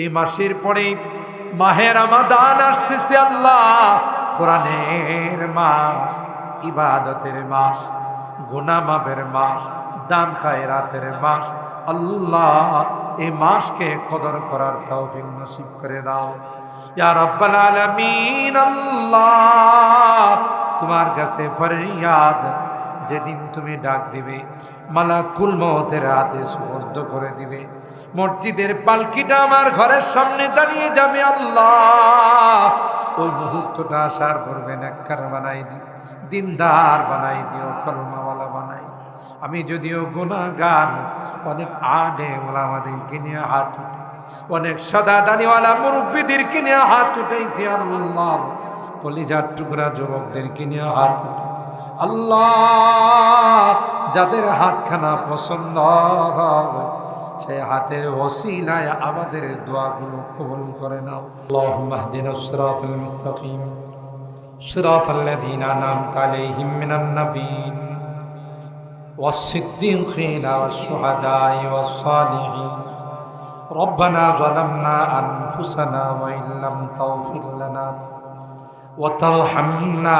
এই মাসের পরে মাহের আমাদান আসতেছে আল্লাহ। কোরআনের মাস, ইবাদতের মাস গুনা মাপের মাস, দান খায়রাতের মাস। আল্লাহ এই মাসকে কদর করার তৌফিক নসিব করে দাও। ইয়া রাব্বাল আলামিন, আল্লাহ, তোমার কাছে ফরিয়াদ যেদিন তুমি ডাক দিবে, মালাকুল মতের হাতে সুবর্দ করে দিবে। মসজিদের পালকিটা আমার ঘরের সামনে দাঁড়িয়ে যাবে, আল্লাহ। ওই মুহূর্তটা আসার পূর্বে নেককার বানাই দিও, দিনদার বানাই দিও, কলমাওয়ালা বানাই আমি যদিও গুণাগার অনেক আডে ওলামাদেরকে নিয়ে হাত উঠে, অনেক সাদা দানিওয়ালা মুরব্বীদেরকে নিয়ে হাত উঠেছি, আল্লাহ। কলিজার টুকরা যুবকদেরকে নিয়ে হাত উঠে আল্লাহ যাদের হাতখানা পছন্দ হবে সেই হাতের ওসিলায় আমাদের দোয়াগুলো কবুল করে নাও আল্লাহ মাহদিন সিরাতুল মুস্তাকিম صراط الذين أنعمت عليهم من النبيين والصديقين والشهداء والصالحين ربنا ظلمنا أنفسنا وإن لم تغفر لنا وترحمنا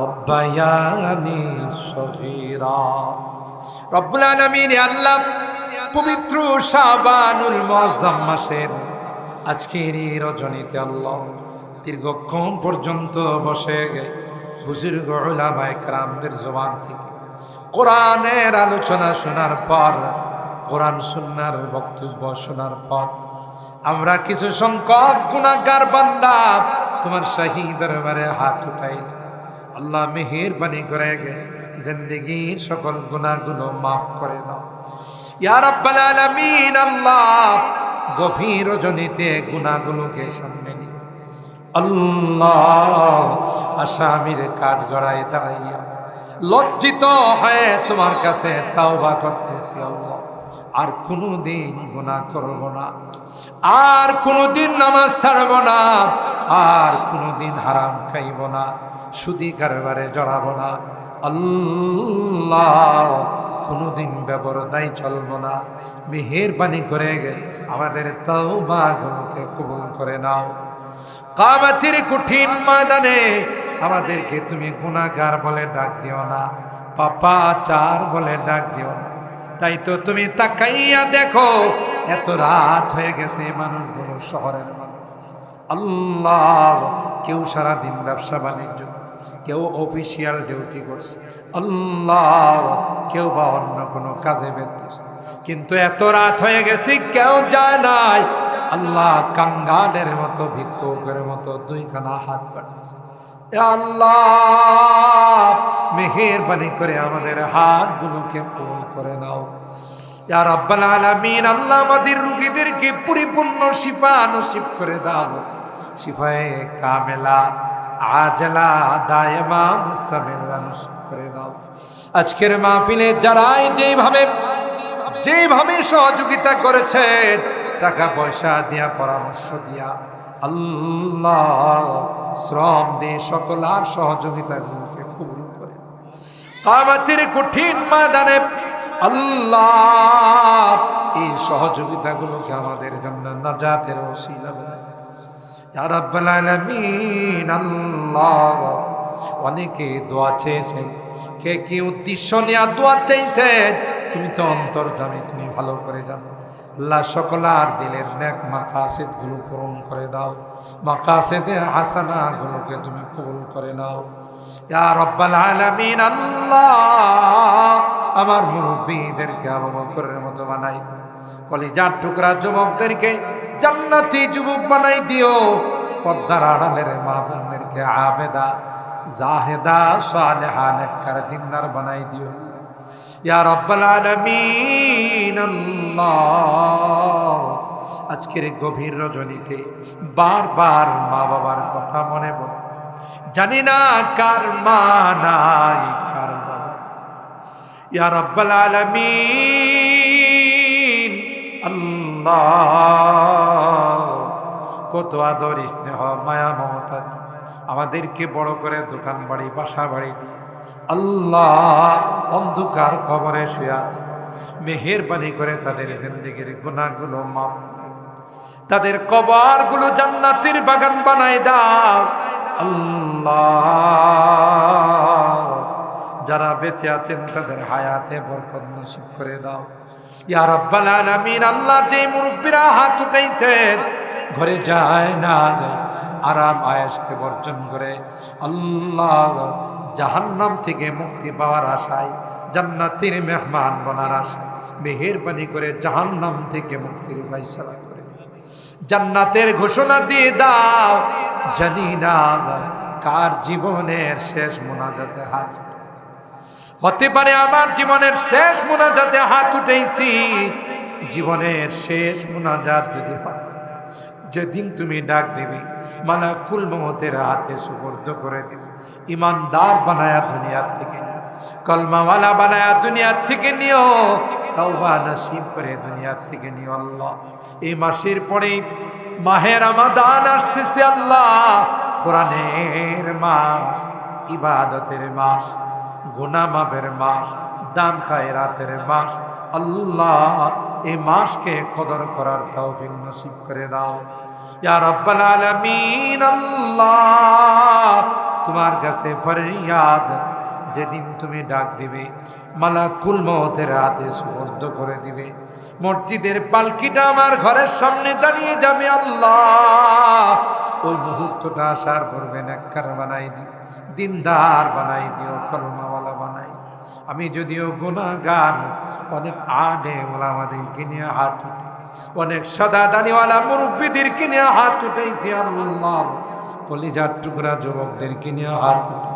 রব্বায়ানি সগীরা। রব্বুল আলামিন আল্লাহ, পবিত্র শাবানুল মুআজ্জাম মাসের আজকের এই রজনীতে আল্লাহ দীর্ঘক্ষণ পর্যন্ত বসে বুজুর্গ উলামায়ে কেরামদের জবান থেকে কোরআনের আলোচনা শোনার পর, কোরআন সুন্নার বক্তব্য শোনার পর, আমরা কিছু সংখ্যক গুণাগার বান্দা তোমার শাহী দরবারে হাত উঠাইলাম। আল্লাহ মেহেরবানি করে জিন্দগির সকল গুণাগুলো মাফ করে দাও। ইয়া রাব্বাল আলামিন, আল্লাহ গভীর রজনীতে গুণাগুলোকে সামনে নি আল্লাহ আসামির কাঠ গড়ায় দাঁড়াইয়া লজ্জিত হয়ে তোমার কাছে তাওবা করতেছি আল্লাহ। আর কোনো দিন গুণা করব না। আর কোনো দিন নামাজ ছাড়ব না। আর কোনো দিন হারাম খাইব না, সুদি কারবারে জড়াবো না। আল্লাহ, কোনোদিন ব্যবরদাই চলব না। মেহেরবানি করে আমাদের তওবাগুলোকে কবুল করে নাও। কামাতির কঠিন ময়দানে আমাদেরকে তুমি গুণাগার বলে ডাক দিও না পাপা চার বলে ডাক দিও না। তাই তো তুমি তাকাইয়া দেখো, এত রাত হয়ে গেছে মানুষগুলো শহরের আল্লাহ, কেউ সারাদিন ব্যবসা বাণিজ্য, কেউ অফিসিয়াল ডিউটি করছে আল্লাহ, কেউ বা অন্য কোনো কাজে ব্যর্থছে কিন্তু এত রাত হয়ে গেছি, কেউ যায় নাই। আল্লাহ কাঙ্গালের মতো, ভিক্ষুকের মতো দুইখানা হাত এ আল্লাহ, মেহেরবানি করে আমাদের হাতগুলোকে কবুল করে নাও। আল্লাহ রোগীদেরকে পরিপূর্ণ শিফা করে দাও। কামেলা নসিব করে দাও। আজকের মাহফিলে যারাই যেভাবে যেভাবে সহযোগিতা করেছে, টাকা পয়সা দিয়া, পরামর্শ দিয়া, আল্লাহ শ্রম দিয়ে সকল আর সহযোগিতাগুলোকে কবুল করে। কামাতের কঠিন ময়দানে আল্লাহ, এই সহযোগিতাগুলোকে আমাদের জন্য নাজাতের ওসিলা আল্লাহ, অনেকে দোয়া চেয়েছেন। কে কি উদ্দেশ্য নিয়ে দোয়া চাইছেন? তুমি তো অন্তর্জামী তুমি ভালো করে জানো। আল্লাহ সকলার দিলের নেক মাকাসেদগুলো পূরণ করে দাও। মাকাসেদে হাসানা গুলোকে তুমি কবুল করে নাও। ইয়া রব্বাল আলামিন, আল্লাহ আমার মুরব্বীদেরকে, আবু বকরের মতো বানাই, কলিজার টুকরা যুবকদেরকে, জান্নাতি যুবক বানাই দিও। পর্দার আড়ালের মা বোনদেরকে আবেদা, জাহেদা, সালেহা, নেককার, দিনদার বানাই দিও। ইয়া রব্বাল আলামিন, আল্লাহ। আজকের গভীর রজনীতে বারবার মা বাবার কথা মনে পড়ে। জানি না কার মা বাবা ইয়া রব্বাল আল্লাহ, কত আদর স্নেহ, মায়া, মমতা। আমাদেরকে বড় করে দোকান বাড়ি, বাসা বাড়ি। আল্লাহ, অন্ধকার কবরে শুয়ে আছে। মেহেরবানি করে তাদের জিন্দগির গুণাগুলো মাফ করে। তাদের কবরগুলো জান্নাতের বাগান বানায় দাও। আল্লাহ যারা বেঁচে আছেন, তাদের হায়াতে বরকত নসিব করে দাও। ইয়া রাব্বাল আলামিন, আল্লাহ যে মুরব্বীরা হাত উঠাইছেন, ঘরে যায় না আরাম আয়েশকে বর্জন করে। আল্লাহ জাহান্নাম থেকে মুক্তি পাওয়ার আশায়, জান্নাতের মেহমান বনার আশায়, মেহেরবানি করে জাহান্নাম থেকে মুক্তির ফয়সালা করে। জান্নাতের ঘোষণা দিয়ে দাও, জানি না কার জীবনের শেষ মোনাজাতে হাত। হতে পারে আমার জীবনের শেষ মোনাজাতে হাত উঠেছি জীবনের শেষ মোনাজাত যদি হয়, যেদিন তুমি ডাক দেবে মালা কুল মমতের হাতে সুপর্দ করে দিবে। ইমানদার বানায়া দুনিয়ার থেকে কলমাওয়ালা বানায়া দুনিয়ার থেকে নিও। তাওবা নসিব করে দুনিয়ার থেকে নিও আল্লাহ। এই মাসের পরে মাহের আমাদান আসতেছে আল্লাহ। কোরআনের মাস, ইবাদতের মাস। গুনা মাপের মাস, দান খায়রাতের মাস। আল্লাহ এই মাসকে কদর করার তৌফিক নসিব করে দাও। ইয়া রাব্বাল আলামিন, আল্লাহ, তোমার কাছে ফরিয়াদ যেদিন তুমি ডাক দিবে, মালাকুল মতের হাতে সুবর্দ করে দিবে। মসজিদের পালকিটা আমার ঘরের সামনে দাঁড়িয়ে যাবে, আল্লাহ। ওই মুহূর্তটা আসার পূর্বে নেককার বানাই দিও, দিনদার বানাই দিও, কলমাওয়ালা বানাই। আমি যদিও গুণাগার অনেক আডে ওলামাদেরকে কিনে হাত অনেক সাদা দানিওয়ালা মুরব্বীদেরকে নিয়ে হাত উঠেছি আল্লাহ। কলিজার টুকরা যুবকদের নিয়ে হাত উঠে